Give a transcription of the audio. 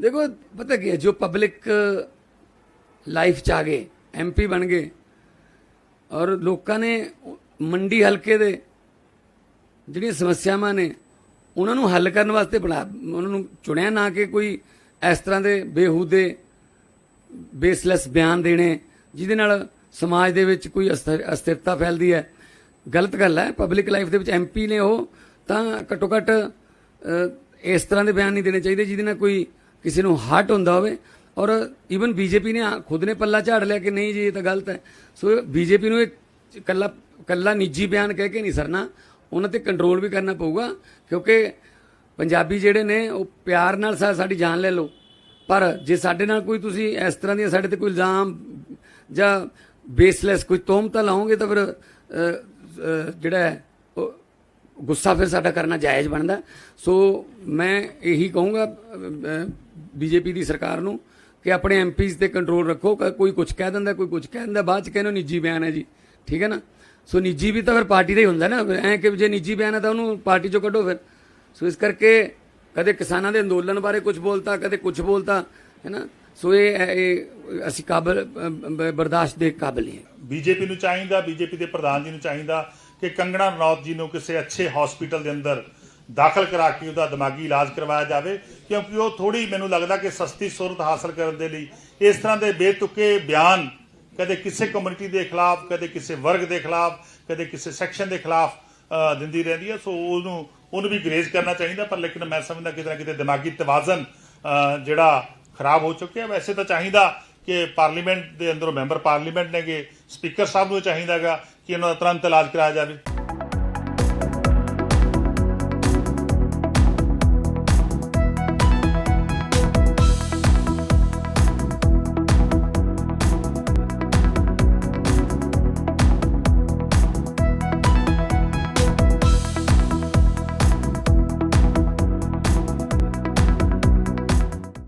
ਦੇਖੋ, ਪਤਾ ਕੀ ਹੈ, ਜੋ ਪਬਲਿਕ ਲਾਈਫ ਚ ਆ ਗਏ ਐਮਪੀ ਬਣ ਗਏ, ਔਰ ਲੋਕਾਂ ਨੇ ਮੰਡੀ ਹਲਕੇ ਦੇ ਜਿਹੜੀਆਂ ਸਮੱਸਿਆਵਾਂ ਨੇ, ਉਹਨਾਂ ਨੂੰ ਹੱਲ ਕਰਨ ਵਾਸਤੇ ਬਣਾ, ਉਹਨਾਂ ਨੂੰ ਚੁਣਿਆ ਨਾ ਕਿ ਕੋਈ ਇਸ ਤਰ੍ਹਾਂ ਦੇ ਬੇਹੂਦੇ ਬੇਸਲੈਸ ਬਿਆਨ ਦੇਣੇ, ਜਿਹਦੇ ਨਾਲ ਸਮਾਜ ਦੇ ਵਿੱਚ ਕੋਈ ਅਸਥਿਰ- ਅਸਥਿਰਤਾ ਫੈਲਦੀ ਹੈ। ਗਲਤ ਗੱਲ ਹੈ ਪਬਲਿਕ ਲਾਈਫ ਦੇ ਵਿੱਚ ਐਮਪੀ ਨੇ ਉਹ ਤਾਂ ਘੱਟੋ ਘੱਟ ਇਸ ਤਰ੍ਹਾਂ ਦੇ ਬਿਆਨ ਨਹੀਂ ਦੇਣੇ ਚਾਹੀਦੇ ਜਿਹਦੇ ਨਾਲ ਕੋਈ ਕਿਸੇ ਨੂੰ ਹਰਟ ਹੁੰਦਾ ਹੋਵੇ ਔਰ ਈਵਨ ਬੀਜੇਪੀ ਨੇ ਖੁਦ ਨੇ ਪੱਲਾ ਝਾੜ ਲਿਆ ਕਿ ਨਹੀਂ ਜੀ, ਇਹ ਤਾਂ ਗਲਤ ਹੈ। ਸੋ ਬੀਜੇਪੀ ਨੂੰ ਇਹ ਕੱਲਾ ਕੱਲਾ ਨਿੱਜੀ ਬਿਆਨ ਕਹਿ ਕੇ ਨਹੀਂ ਸਰਨਾ। ਉਹਨਾਂ ਤੇ ਕੰਟਰੋਲ ਵੀ ਕਰਨਾ ਪਊਗਾ, ਕਿਉਂਕਿ ਪੰਜਾਬੀ ਜਿਹੜੇ ਨੇ, ਉਹ ਪਿਆਰ ਨਾਲ ਸਾਡੀ ਜਾਨ ਲੈ ਲਓ। ਪਰ ਜੇ ਸਾਡੇ ਨਾਲ ਕੋਈ ਤੁਸੀਂ ਇਸ ਤਰ੍ਹਾਂ ਦੀਆਂ ਸਾਡੇ ਤੇ ਕੋਈ ਇਲਜ਼ਾਮ ਜਾਂ ਬੇਸਲੈਸ ਕੋਈ ਤੋਹਮਤਾਂ ਲਾਓਗੇ ਤਾਂ ਫਿਰ ਜਿਹੜਾ ਗੁੱਸਾ ਫਿਰ ਸਾਡਾ ਕਰਨਾ ਜਾਇਜ਼ ਬਣਦਾ। ਸੋ ਮੈਂ ਇਹੀ ਕਹੂੰਗਾ ਬੀਜੇਪੀ ਦੀ ਸਰਕਾਰ ਨੂੰ ਕਿ ਆਪਣੇ ਐਮਪੀਜ਼ ਤੇ ਕੰਟਰੋਲ ਰੱਖੋ ਕੋਈ ਕੁਝ ਕਹਿ ਦਿੰਦਾ, ਕੋਈ ਕੁਝ ਕਹਿ ਦਿੰਦਾ, ਬਾਅਦ ਚ ਕਹਿੰਦੇ ਨਿੱਜੀ ਬਿਆਨ ਹੈ ਜੀ। ਠੀਕ ਹੈ ਨਾ? ਸੋ ਨਿੱਜੀ ਵੀ ਤਾਂ ਫਿਰ ਪਾਰਟੀ ਦਾ ਹੀ ਹੁੰਦਾ ਨਾ। ਐ ਕਿ ਜੇ ਨਿੱਜੀ ਬਿਆਨ ਹੈ ਤਾਂ ਉਹਨੂੰ ਪਾਰਟੀ ਚੋਂ ਕੱਢੋ ਫਿਰ। ਸੋ ਇਸ ਕਰਕੇ ਕਦੇ ਕਿਸਾਨਾਂ ਦੇ ਅੰਦੋਲਨ ਬਾਰੇ ਕੁਝ ਬੋਲਤਾ, ਕਦੇ ਕੁਝ ਬੋਲਤਾ, ਹੈ ਨਾ? ਸੋ ਇਹ ਇਹ ਅਸੀਂ ਕਾਬਲ ਬਰਦਾਸ਼ਤ ਦੇ ਕਾਬਲ ਨਹੀਂ ਹੈ। ਬੀਜੇਪੀ ਨੂੰ ਚਾਹੀਦਾ, ਬੀਜੇਪੀ ਦੇ ਪ੍ਰਧਾਨ ਜੀ ਨੂੰ ਚਾਹੀਦਾ। ਕਿ ਕੰਗਣਾ ਰਣੌਤ ਜੀ ਨੂੰ ਕਿਸੇ ਅੱਛੇ ਹਸਪੀਟਲ ਦੇ ਅੰਦਰ ਦਾਖਲ ਕਰਾ ਕੇ ਉਹਦਾ ਦਿਮਾਗੀ ਇਲਾਜ ਕਰਵਾਇਆ ਜਾਵੇ, ਕਿਉਂਕਿ ਉਹ ਥੋੜੀ ਮੈਨੂੰ ਲੱਗਦਾ ਕਿ ਸਸਤੀ ਸੂਰਤ ਹਾਸਲ ਕਰਨ ਦੇ ਲਈ ਇਸ ਤਰ੍ਹਾਂ ਦੇ ਬੇਤੁਕੇ ਬਿਆਨ ਕਦੇ ਕਿਸੇ ਕਮਿਊਨਿਟੀ ਦੇ ਖਿਲਾਫ, ਕਦੇ ਕਿਸੇ ਵਰਗ ਦੇ ਖਿਲਾਫ, ਕਦੇ ਕਿਸੇ ਸੈਕਸ਼ਨ ਦੇ ਖਿਲਾਫ ਦਿੰਦੀ ਰਹਿੰਦੀ ਹੈ। ਸੋ ਉਹਨੂੰ ਉਹਨੂੰ ਵੀ ਗਰੇਜ਼ ਕਰਨਾ ਚਾਹੀਦਾ, ਪਰ ਲੇਕਿਨ ਮੈਂ ਸਮਝਦਾ ਕਿਤੇ ਨਾ ਕਿਤੇ ਦਿਮਾਗੀ ਤਵਾਜ਼ਨ ਜਿਹੜਾ ਖਰਾਬ ਹੋ ਚੁੱਕਿਆ ਵੈਸੇ ਤਾਂ ਚਾਹੀਦਾ ਕਿ ਪਾਰਲੀਮੈਂਟ ਦੇ ਅੰਦਰੋਂ ਮੈਂਬਰ ਪਾਰਲੀਮੈਂਟ ਨੇਗੇ ਸਪੀਕਰ ਸਾਹਿਬ ਨੂੰ ਇਹ ਚਾਹੀਦਾਗਾ ਕਿ ਇਹਨਾਂ ਦਾ ਤੁਰੰਤ ਇਲਾਜ ਕਰਾਇਆ ਜਾਵੇ?